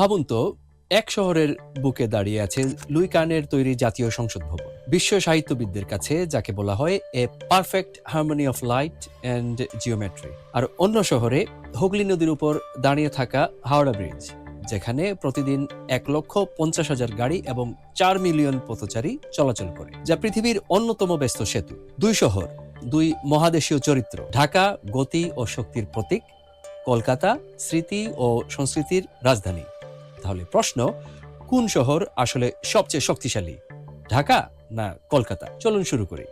ভাবুন তো, এক শহরের বুকে দাঁড়িয়ে আছে লুই কানের তৈরি জাতীয় সংসদ ভবন। বিশ্ব সাহিত্যবিদদের কাছে যাকে বলা হয় a perfect harmony of light and geometry. আর অন্য শহরে হুগলি নদীর উপর দাঁড়িয়ে থাকা হাওড়া ব্রিজ, যেখানে প্রতিদিন এক লক্ষ পঞ্চাশ হাজার গাড়ি এবং চার মিলিয়ন পথচারী চলাচল করে, যা পৃথিবীর অন্যতম ব্যস্ত সেতু। দুই শহর, দুই মহাদেশীয় চরিত্র, ঢাকা, গতি ও শক্তির প্রতীক, কলকাতা, স্মৃতি ও সংস্কৃতির রাজধানী। তাহলে প্রশ্ন, কোন শহর আসলে সবচেয়ে শক্তিশালী? ঢাকা না কলকাতা? চলুন শুরু করি।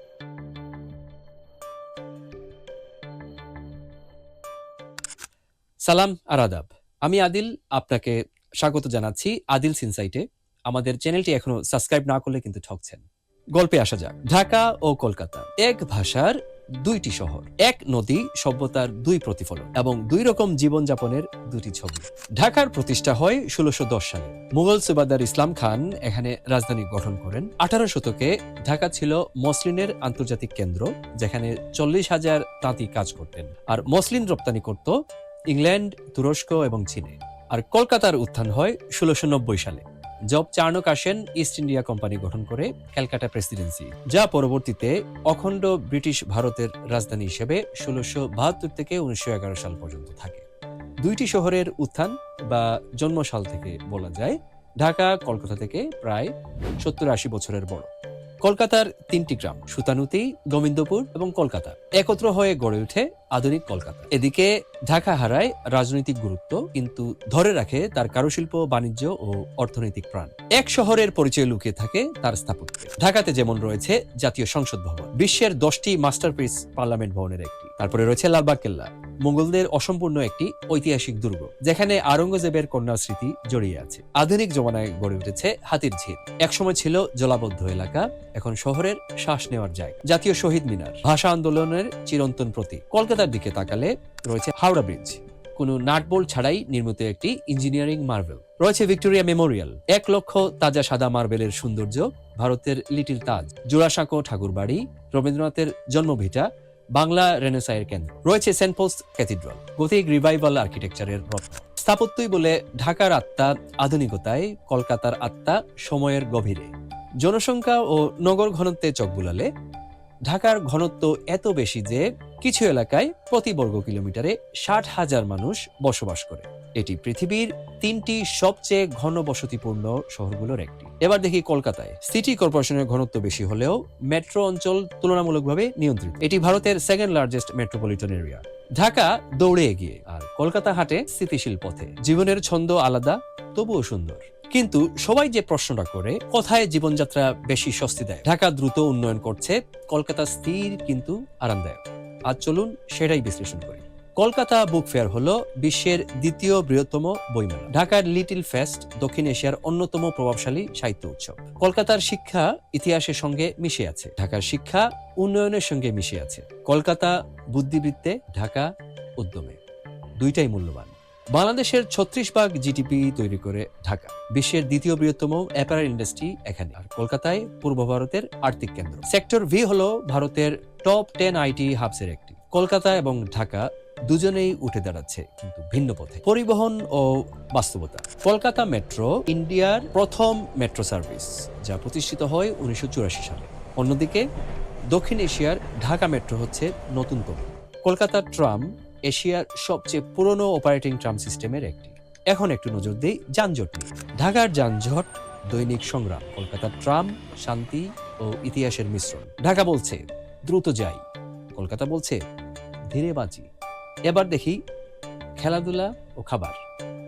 সালাম আর আদাব। আমি আদিল, আপনাকে স্বাগত জানাচ্ছি আদিল সিনসাইটে। আমাদের চ্যানেলটি এখনও সাবস্ক্রাইব না করলে কিন্তু ঠকছেন। গল্পে আসা যাক। ঢাকা ও কলকাতা, এক ভাষার দুইটি শহর। এক নদী সভ্যতার দুই প্রতিফলন এবং দুই রকম জীবনযাপনের দুটি ছবি। ঢাকার প্রতিষ্ঠা হয় ষোলোশো সালে। মুঘল সুবাদার ইসলাম খান এখানে রাজধানী গঠন করেন। আঠারো শতকে ঢাকা ছিল মসলিনের আন্তর্জাতিক কেন্দ্র, যেখানে চল্লিশ হাজার তাঁতি কাজ করতেন। আর মসলিন রপ্তানি করত ইংল্যান্ড, তুরস্ক এবং চীনে। আর কলকাতার উত্থান হয় ষোলোশো সালে। জব চার্নক আসেন ইস্ট ইন্ডিয়া কোম্পানি গঠন করে ক্যালকাটা প্রেসিডেন্সি, যা পরবর্তীতে অখণ্ড ব্রিটিশ ভারতের রাজধানী হিসেবে ষোলোশো বাহাত্তর থেকে উনিশশো এগারো সাল পর্যন্ত থাকে। দুইটি শহরের উত্থান বা জন্মসাল থেকে বলা যায়, ঢাকা, কলকাতা থেকে প্রায় সত্তর আশি বছরের বড়। কলকাতার তিনটি গ্রাম, সুতানুতি, গোবিন্দপুর এবং কলকাতা, একত্র হয়ে গড়ে ওঠে আধুনিক কলকাতা। এদিকে ঢাকা হারায় রাজনৈতিক গুরুত্ব, কিন্তু ধরে রাখে তার কারুশিল্প, বাণিজ্য ও অর্থনৈতিক প্রাণ। এক শহরের পরিচয় লুকিয়ে থাকে তার স্থাপত্যে। ঢাকাতে যেমন রয়েছে জাতীয় সংসদ ভবন, বিশ্বের দশটি মাস্টারপিস পার্লামেন্ট ভবনের একটি। তারপরে রয়েছে লালবাগ কেল্লা। মোগলদের অসম্পূর্ণ একটি ঐতিহাসিক দুর্গ, যেখানে আরঙ্গজেবের কন্যা স্মৃতি জড়িয়ে আছে। আধুনিক জমানায় গড়ে উঠেছে হাতির ঝিল। একসময় ছিল জলাবদ্ধ এলাকা, এখন শহরের শ্বাস নেওয়ার জায়গা। জাতীয় শহীদ মিনার, ভাষা আন্দোলনের চিরন্তন প্রতীক। কলকাতার দিকে তাকালে রয়েছে হাওড়া ব্রিজ। কোনো নাটবোল্ট ছাড়াই নির্মিত একটি ইঞ্জিনিয়ারিং মার্বেল। রয়েছে ভিক্টোরিয়া মেমোরিয়াল। এক লক্ষ তাজা সাদা মার্বেলের সৌন্দর্য, ভারতের লিটিল তাজ। জোড়াসাঁকো ঠাকুরবাড়ি, রবীন্দ্রনাথের জন্মভিটা বাংলা রেনেসাইয়ের কেন্দ্র। রয়েছে Saint Paul's cathedral gothic revival আর্কিটেকচারের রত্ন স্থাপত্যই বলে ঢাকার আত্মা আধুনিকতায়, কলকাতার আত্মা সময়ের গভীরে। জনসংখ্যা ও নগর ঘনত্বে চোখ বুলালে ঢাকার ঘনত্ব এত বেশি যে কিছু এলাকায় প্রতি বর্গ কিলোমিটারে ষাট হাজার মানুষ বসবাস করে। এটি পৃথিবীর তিনটি সবচেয়ে ঘনবসতিপূর্ণ শহরগুলোর একটি। এবার দেখি কলকাতায়। সিটি কর্পোরেশনের ঘনত্ব বেশি হলেও মেট্রো অঞ্চল তুলনামূলকভাবে নিয়ন্ত্রিত। এটি ভারতের second largest metropolitan area Dhaka দৌড়ে এগিয়ে, আর কলকাতা হাটে স্থিতিশীল পথে। জীবনের ছন্দ আলাদা, তবুও সুন্দর। কিন্তু সবাই যে প্রশ্নটা করে, কোথায় জীবনযাত্রা বেশি স্বস্তি দেয়? ঢাকা দ্রুত উন্নয়ন করছে, কলকাতা স্থির কিন্তু আরামদায়ক। আজ চলুন সেটাই বিশ্লেষণ করি। কলকাতা বুক ফেয়ার হলো বিশ্বের দ্বিতীয় বৃহত্তম বইমেলা। ঢাকার লিটিল ফেস্ট, দক্ষিণ এশিয়ার অন্যতম প্রভাবশালী সাহিত্য উৎসব। কলকাতার শিক্ষা ইতিহাসের সঙ্গে মিশে আছে। ঢাকার শিক্ষা উন্নয়নের সঙ্গে মিশে আছে। কলকাতা বুদ্ধিবৃত্তে ঢাকা উদ্যমে। দুইটাই মূল্যবান। বাংলাদেশের ছত্রিশ ভাগ জিডিপি তৈরি করে ঢাকা। বিশ্বের দ্বিতীয় বৃহত্তম অ্যাপারেল ইন্ডাস্ট্রি এখানে। আর কলকাতায় পূর্ব ভারতের আর্থিক কেন্দ্র। সেক্টর ভি হলো ভারতের টপ টেন আইটি হাবসের একটি। কলকাতা এবং ঢাকা দুজনেই উঠে দাঁড়াচ্ছে, কিন্তু ভিন্ন পথে। পরিবহন ও বাস্তবতা। কলকাতা মেট্রো, ইন্ডিয়ার প্রথম মেট্রো সার্ভিস, যা প্রতিষ্ঠিত হয় উনিশশো সালে। অন্যদিকে, দক্ষিণ এশিয়ার ঢাকা মেট্রো হচ্ছে নতুনতম কলকাতার ট্রাম, এশিয়ার সবচেয়ে পুরনো অপারেটিং ট্রাম সিস্টেমের একটি। এখন একটু নজর দেই যানজট নিয়ে। ঢাকার যানজট, দৈনিক সংগ্রাম কলকাতার ট্রাম, শান্তি ও ইতিহাসের মিশ্রণ। ঢাকা বলছে, দ্রুত যাই। কলকাতা বলছে, ধীরে বাঁচি এবার দেখি খেলাধুলা ও খাবার।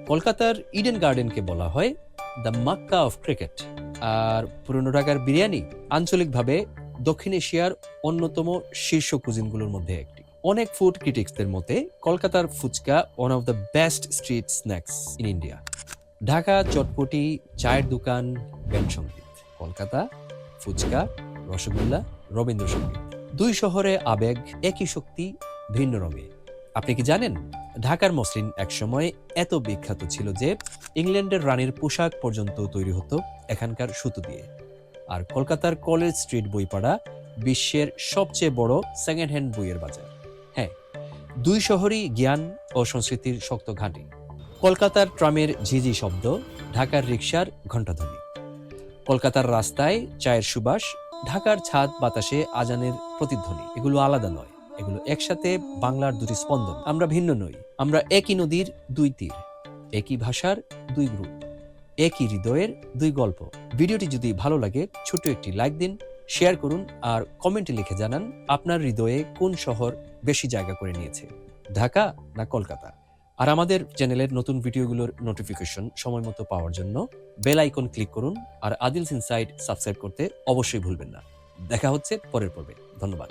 কলকাতার ইডেন গার্ডেনকে বলা হয় দ্য মাক্কা অফ ক্রিকেট আর পুরনো ঢাকার বিরিয়ানি আঞ্চলিকভাবে দক্ষিণ এশিয়ার অন্যতম শীর্ষ কুজিনগুলোর মধ্যে একটি। অনেক ফুড ক্রিটিক্সদের মতে কলকাতার phuchka one of the best street snacks in India Dhaka chotpoti, চায়ের দোকান ব্যান্ড কলকাতা ফুচকা, রসগোল্লা রবীন্দ্রসঙ্গীত দুই শহরে আবেগ, একই শক্তি, ভিন্ন রঙে। আপনি কি জানেন, ঢাকার মসলিন একসময় এত বিখ্যাত ছিল যে ইংল্যান্ডের রানীর পোশাক পর্যন্ত তৈরি হতো এখানকার সুতো দিয়ে। আর কলকাতার কলেজ স্ট্রিট বইপাড়া বিশ্বের সবচেয়ে বড় সেকেন্ড হ্যান্ড বইয়ের বাজার। হ্যাঁ দুই শহরই জ্ঞান ও সংস্কৃতির শক্ত ঘাঁটি। কলকাতার ট্রামের ঝিঝি শব্দ, ঢাকার রিক্সার ঘণ্টাধ্বনি। কলকাতার রাস্তায় চায়ের সুবাস, ঢাকার ছাদ বাতাসে আজানের প্রতিধ্বনি। এগুলো আলাদা নয়। এগুলো একসাথে বাংলার দুটি স্পন্দন। আমরা ভিন্ন নই। আমরা একই নদীর দুই তীর, একই ভাষার দুই গ্রুপ, একই হৃদয়ের দুই গল্প। ভিডিওটি যদি ভালো লাগে ছোট একটি লাইক দিন, শেয়ার করুন, আর কমেন্টে লিখে জানান আপনার হৃদয়ে কোন শহর বেশি জায়গা করে নিয়েছে, ঢাকা না কলকাতা? আর আমাদের চ্যানেলের নতুন ভিডিওগুলোর নোটিফিকেশন সময় মতো পাওয়ার জন্য বেল আইকন ক্লিক করুন, আর আদিলস ইনসাইড সাবস্ক্রাইব করতে অবশ্যই ভুলবেন না। দেখা হচ্ছে পরের পর্বে। ধন্যবাদ।